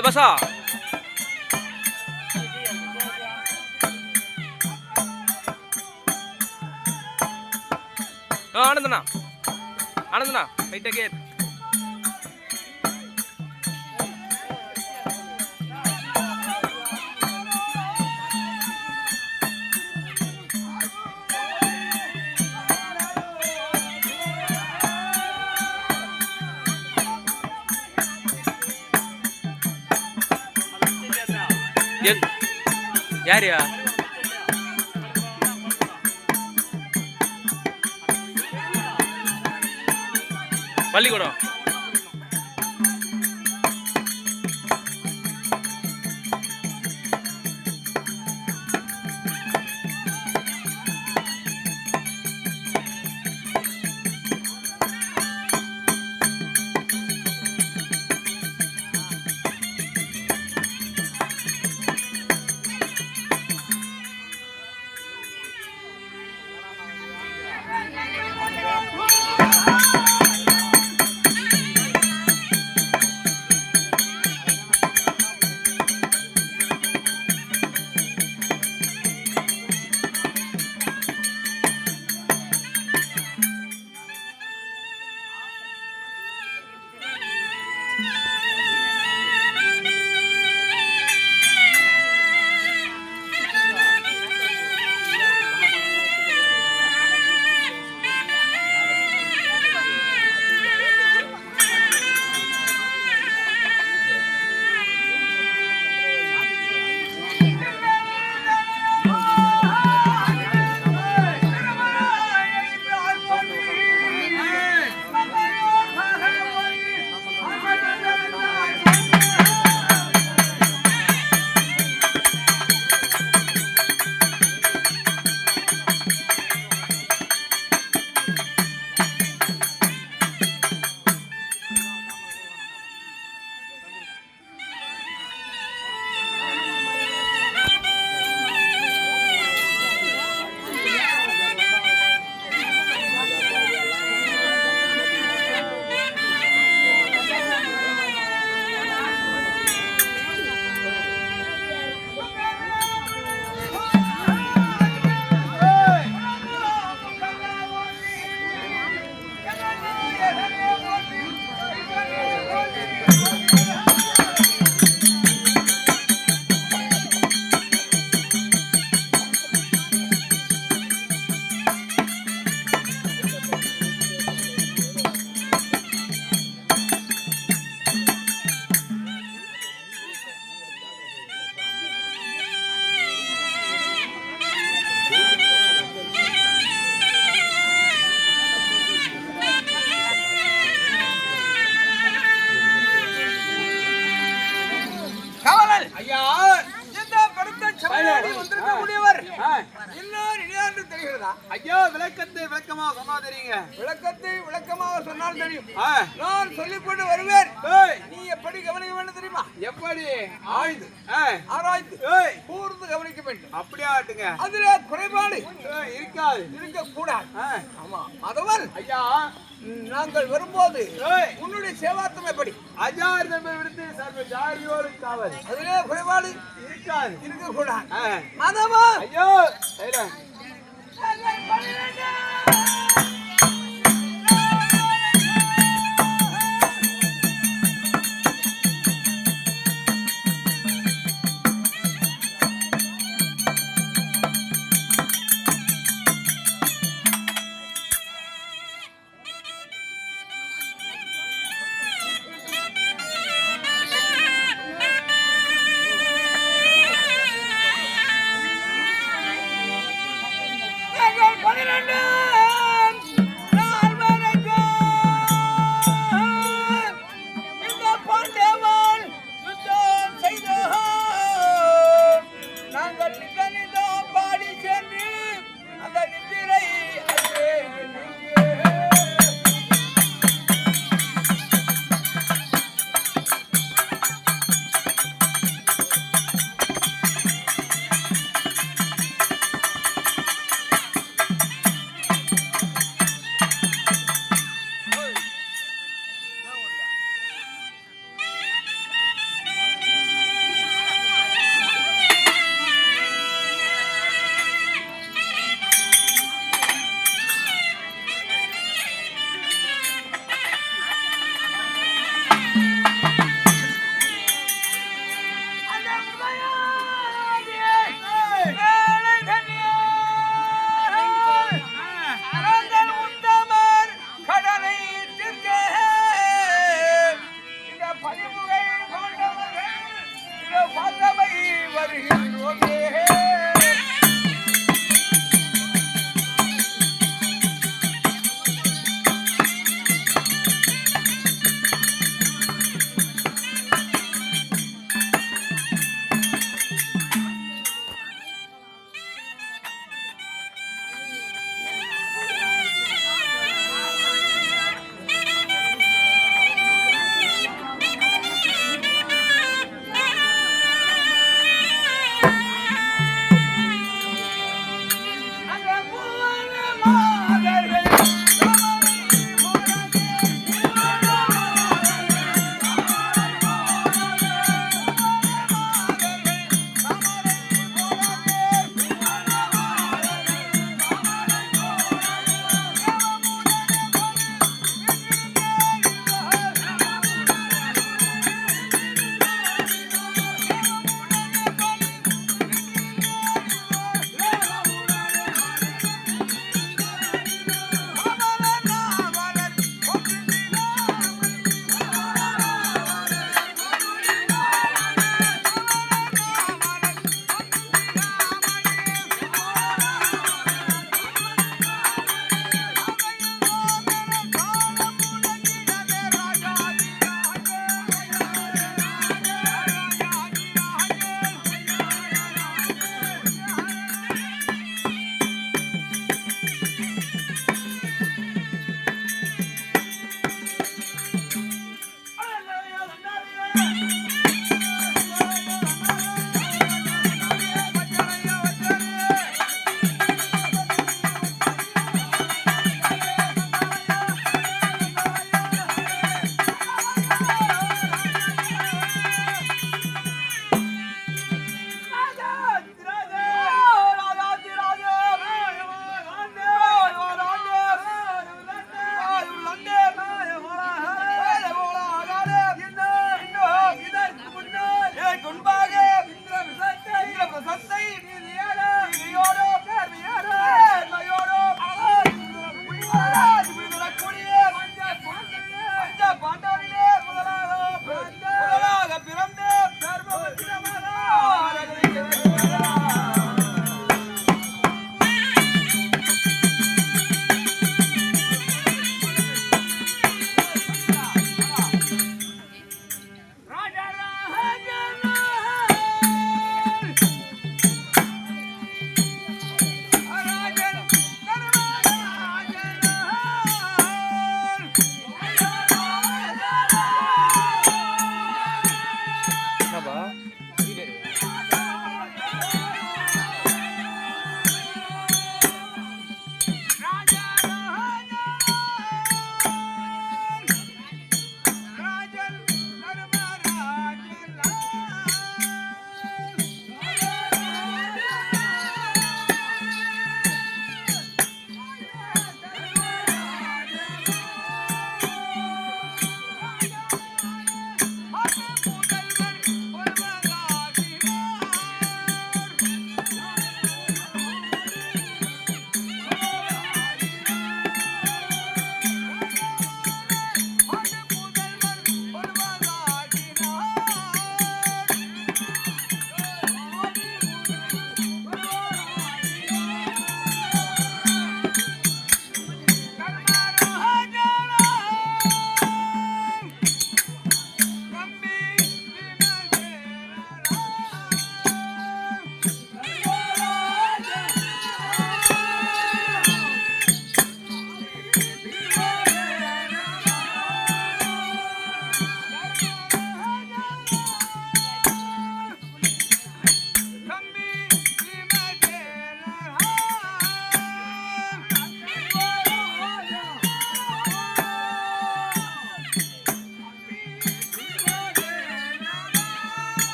ஏ பசா ஆனந்தண்ணா. ஆனந்தண்ணா ரைட்டா கேட் யாரியா பள்ளிக்கூடம். இன்னொரு இடையாண்டு தெரிகிறதா? ஐயா விளக்கத்தை விளக்கமா சொன்னா தெரியுங்க. விளக்கத்தை விளக்கமாக சொன்னால் தெரியும். நான் சொல்லிக் கொண்டு வருவேன் நீ எப்படி கவனிக்க வேண்டும் தெரியுமா? எப்படி? ஆராய்ந்து. கூர்ந்து கவனிக்க வேண்டும். அப்படியே ஆட்டுங்க. அதுல குறைபாடு. இருக்காது. ஆ, ஆமா. அதவன் ஐயா. நாங்கள் வரும்போது உன்னுடைய சேவாத்தம் எப்படி? அஜார் தம்பி விடுத்து சர்வ ஜாரியோடு காவல். அதிலே குறைபாடு. இருக்காது. இருக்கக்கூடாது. ஆ, மதமா ஐயோ!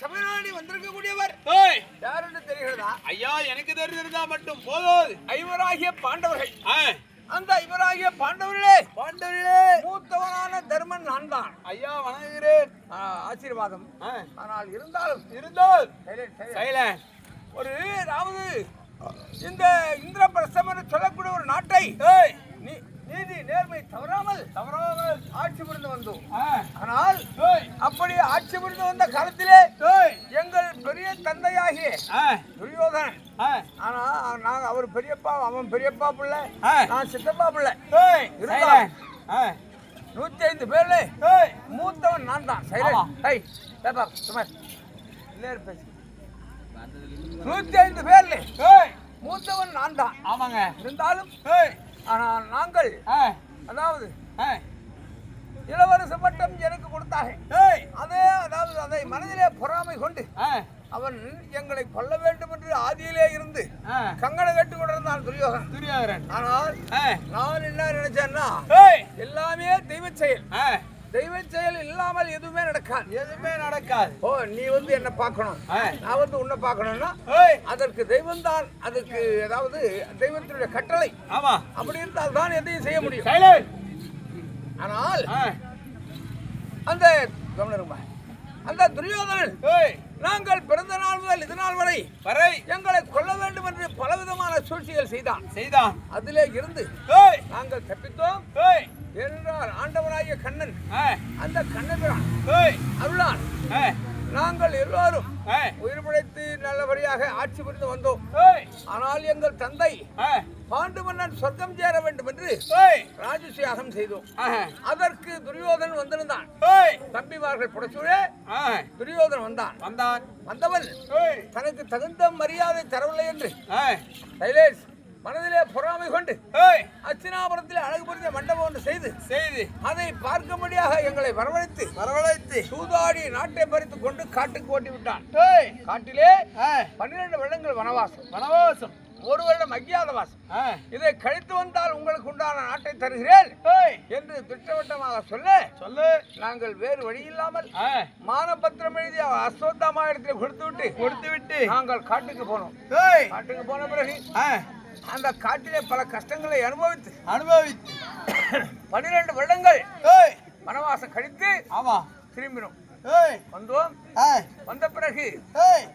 சபைநாடி வந்திருக்கக்கூடியவர். யார் என்று தெரிகிறதா? ஐயா எனக்கு தெரிஞ்சிருந்தா மட்டும் போதும் ஐவராகிய பாண்டவர்கள். அந்த ஐவராகிய பாண்டவர்களே பாண்டவர்களே! மூத்தவனான தர்மன் நான் தான். ஐயா வணங்குகிறேன். ஆசீர்வாதம். ஆனால் இருந்தாலும் இருந்தால். சைலன் ஒரு அதாவது இந்த இந்திரபிரஸ்தம் என்று சொல்லக்கூடிய ஒரு நாட்டை நீதி நேர்மை தவறாமல் தவறாமல் ஆட்சி புரிந்து வந்தோம். ஆனால் அப்படி ஆட்சி புரிந்து வந்த காலத்திலே எங்கள் பெரிய தந்தையாகிய துரியோதனன் ஆனா நாங்க அவர் பெரியப்பா அவன் பெரியப்பா பிள்ளை. நான் சித்தப்பா பிள்ளை. இருந்தாலும் சைலன் நூத்தி ஐந்து பேர்ல மூத்தவன் நான் தான். சைலண்ட் சுமார் நூத்தி ஐந்து பேர்ல மூத்தவன் நான் தான். ஆமாங்க. இருந்தாலும் ஆனால் நாங்கள் அதாவது இளவரச பட்டம் எனக்கு கொடுத்தாங்க அதே அதாவது அதை மனதிலே பொறாமை கொண்டு அவன் எங்களை கொல்ல வேண்டும் என்று ஆதியிலே இருந்து கங்கண கட்டு கொண்டிருந்தான் துரியோகன். துரியோதரன் ஆனால் நான் என்ன நினைச்சேன்னா எல்லாமே தெய்வ செயல். தெய்வ செயல் இல்லாமல் எதுவுமே நடக்காது. எதுவுமே நடக்காது. ஓ நீ வந்து என்ன பார்க்கணும். நான் வந்து உன்னை பார்க்கணும்னா அதற்கு தெய்வம் தான் அதற்கு அதாவது தெய்வத்தினுடைய கட்டளை. ஆமா. அப்படி இருந்தால் தான் எதையும் செய்ய முடியும். ஆனால் அந்த கவனருமா அந்த துரியோதனன் நாங்கள் பிறந்த நாள் முதல் இது நாள் வரை வரை. எங்களை கொல்ல வேண்டும் என்று பலவிதமான சூழ்ச்சிகள் செய்தான். செய்தான். அதிலே இருந்து நாங்கள் தப்பித்தோம். என்றால் ஆண்டவனாகிய கண்ணன். அந்த கண்ணபிரான். அருளான் நாங்கள் எல்லாரும் உயிர் பிழைத்து நல்லபடியாக ஆட்சி புரிந்து வந்தோம். ஆனால் எங்கள் தந்தை பாண்டு மன்னன் சொர்க்கம் சேர வேண்டும் என்று ராஜசியாகம் செய்தோம். அதற்கு துரியோதன் வந்திருந்தான். தம்பிமார்கள் புடச்சூழ துரியோதன் வந்தான். வந்தான். வந்தவன் தனக்கு தகுந்த மரியாதை தரவில்லை என்று. சைலேஷ் மனதிலே பொறாமை கொண்டு அச்சினாபுரத்தில் அழகு புரிந்த மண்டபம் ஒன்று செய்து செய்தி. அதை பார்க்கும்படியாக எங்களை வரவழைத்து வரவழைத்து சூதாடி நாட்டை பறித்து கொண்டு காட்டுக்கு ஓட்டி விட்டான் காட்டிலே பன்னிரண்டு வருடங்கள் வனவாசம். வனவாசம். ஒரு வருடம் அஜ்ஞாதவாசம் இதை கழித்து வந்தால் உங்களுக்கு உண்டான நாட்டை தருகிறேன் என்று திட்டவட்டமாக சொல்ல. சொல்லு. நாங்கள் வேறு வழி இல்லாமல் மானபத்திரம் எழுதி அஸ்வத்தாமா இடத்துல கொடுத்து விட்டு கொடுத்து விட்டு நாங்கள் காட்டுக்கு போனோம். காட்டுக்கு போன பிறகு அந்த காட்டிலே பல கஷ்டங்களை அனுபவித்து அனுபவித்து. பன்னிரண்டு வருடங்கள் ஏய், வனவாசம் கழித்து ஆமா. திரும்பினோம். ஏய், வந்தோம். வந்த பிறகு ஏய்,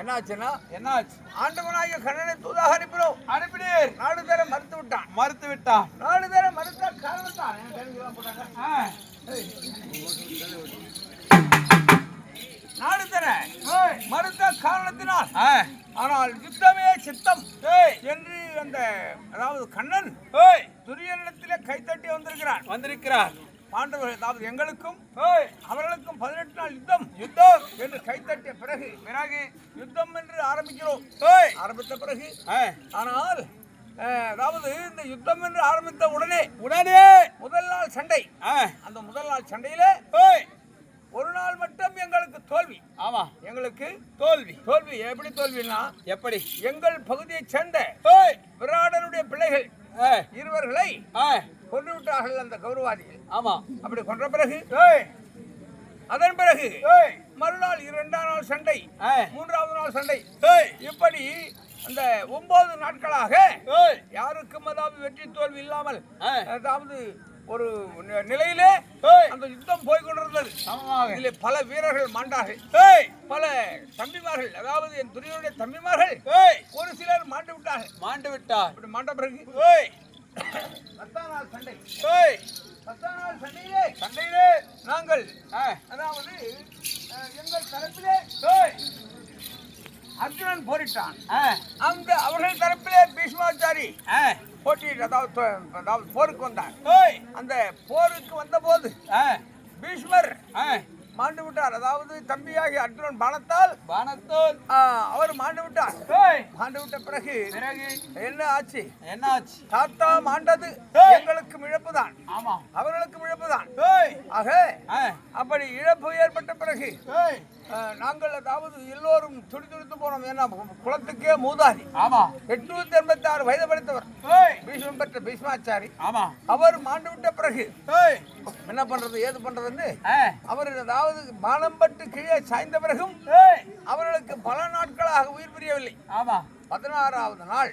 என்னாச்சுன்னா என்னாச்சு? ஆண்டவனாகிய கண்ணனை தூதாக அனுப்பினோம். அனுப்பினீர். நாடு தர மறுத்து விட்டான். மறுத்து விட்டான் நாடு தர மறுத்த காரணத்தான் நாடு தர. மறுத்த காரணத்தினால். ஆனால் யுத்தமே சித்தம். என்று அந்த அதாவது கண்ணன் துரியனிடத்திலே கைத்தட்டி வந்திருக்கிறான் வந்திருக்கிறார். பாண்டவர்கள் அதாவது எங்களுக்கும் அவர்களுக்கும் பதினெட்டு நாள் யுத்தம். யுத்தம். என்று கைத்தட்டிய பிறகு பிறகு யுத்தம் என்று ஆரம்பிக்கிறோம். ஆரம்பித்த பிறகு. ஆனால் அதாவது இந்த யுத்தம் என்று ஆரம்பித்த உடனே உடனே. முதல் நாள் சண்டை. அந்த முதல் நாள் சண்டையிலே ஒரு நாள் மட்டும் எங்களுக்கு தோல்வி. ஆமா. எங்களுக்கு தோல்வி. தோல்வி எப்படி தோல்வினா எப்படி? எங்கள் பகுதியைச் சேர்ந்த விராடனுடைய பிள்ளைகள் இருவர்களை கொன்று விட்டார்கள் அந்த கௌரவாதிகள். ஆமா. அப்படி கொன்ற பிறகு அதன் பிறகு மறுநாள் இரண்டாம் நாள் சண்டை மூன்றாவது நாள் சண்டை. இப்படி அந்த ஒன்பது நாட்களாக யாருக்கும் அதாவது வெற்றி தோல்வி இல்லாமல் அதாவது ஒரு நிலையிலே அந்த யுத்தம் போய் கொண்டிருந்தது இதிலே பல வீரர்கள் மாண்டார்கள். பல தம்பிமார்கள் அதாவது என் துரியனுடைய தம்பிமார்கள் ஒரு சிலர் மாண்டு விட்டார்கள். மாண்டு விட்டார். அப்படி மாண்ட பிறகு பத்தாம் சண்டை. பத்தாம் நாள் சண்டையிலே சண்டையிலே. நாங்கள் அதாவது எங்கள் தரப்பிலே அர்ஜுனன் போரிட்டான். அந்த அவர்கள் தரப்பிலே பீஷ்மாச்சாரி போட்டி அதாவது அதாவது போருக்கு வந்தார். அந்த போருக்கு வந்தபோது பீஷ்மர் மாண்டு விட்டார். அதாவது தம்பியாகி அர்ஜுனன் பானத்தோல் ஆ, அவர் மாண்டு விட்டார். மாண்டு விட்ட பிறகு பிறகு? என்ன ஆச்சு? என்னாச்சு தாத்தா மாண்டது எங்களுக்கு இழப்புதான். ஆமா. அவர்களுக்கு இழப்புதான். ஏய்! ஆக அப்படி இழப்பு ஏற்பட்ட பிறகு நாங்கள் அதாவது எல்லோரும் துடி துடித்து போனோம். ஏன்னா குளத்துக்கே மூதாதி ஆமா. எட்நூத்தி எண்பத்தி ஆறு வயது படித்தவர். பீஷ்மம் பெற்ற பீஷ்மாச்சாரி. ஆமா. அவர் மாண்டு விட்ட பிறகு என்ன பண்றது ஏது பண்றதுன்னு அவர் அதாவது பானம் பட்டு கீழே சாய்ந்த பிறகும் அவர்களுக்கு பல நாட்களாக உயிர் பிரியவில்லை. ஆமா. பதினாறாவது நாள்